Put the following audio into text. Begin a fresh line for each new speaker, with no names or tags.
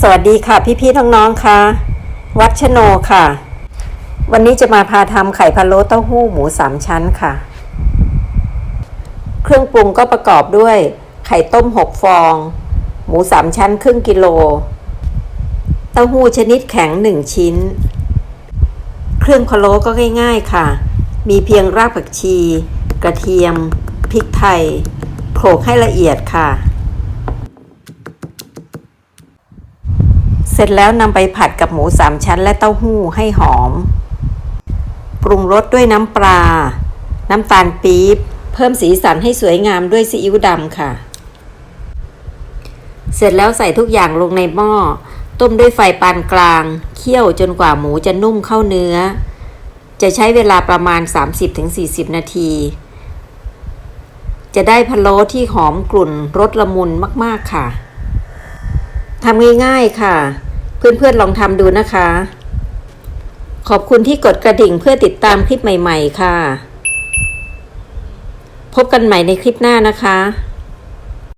สวัสดีค่ะพี่ๆน้องๆค่ะวัดชโนค่ะ วันนี้จะมาพาทำไข่พะโล้เต้าหู้หมูสามชั้นค่ะ เครื่องปรุงก็ประกอบด้วยไข่ต้ม6ฟอง หมูสามชั้นครึ่งกิโล เต้าหู้ชนิดแข็ง1ชิ้น เครื่องพะโล้ก็ง่ายๆค่ะ มีเพียงรากผักชี กระเทียมพริกไทยโขลกให้ละเอียดค่ะ เสร็จแล้วนำไปผัดกับหมูสามชั้นและเต้าหู้ให้หอม ปรุงรสด้วยน้ำปลา น้ำตาลปี๊บ เพิ่มสีสันให้สวยงามด้วยซีอิ๊วดำค่ะ เสร็จแล้วใส่ทุกอย่างลงในหม้อ ต้มด้วยไฟปานกลาง เคี่ยวจนกว่าหมูจะนุ่มเข้าเนื้อ จะใช้เวลาประมาณ 30-40 นาที จะได้พะโล้ที่หอมกลุ่นรสละมุนมาก ๆ ค่ะทำง่ายๆค่ะ เพื่อนๆลองทำดูนะคะ ขอบคุณที่กดกระดิ่งเพื่อติดตามคลิปใหม่ ๆ ค่ะ พบกันใหม่ในคลิปหน้านะคะ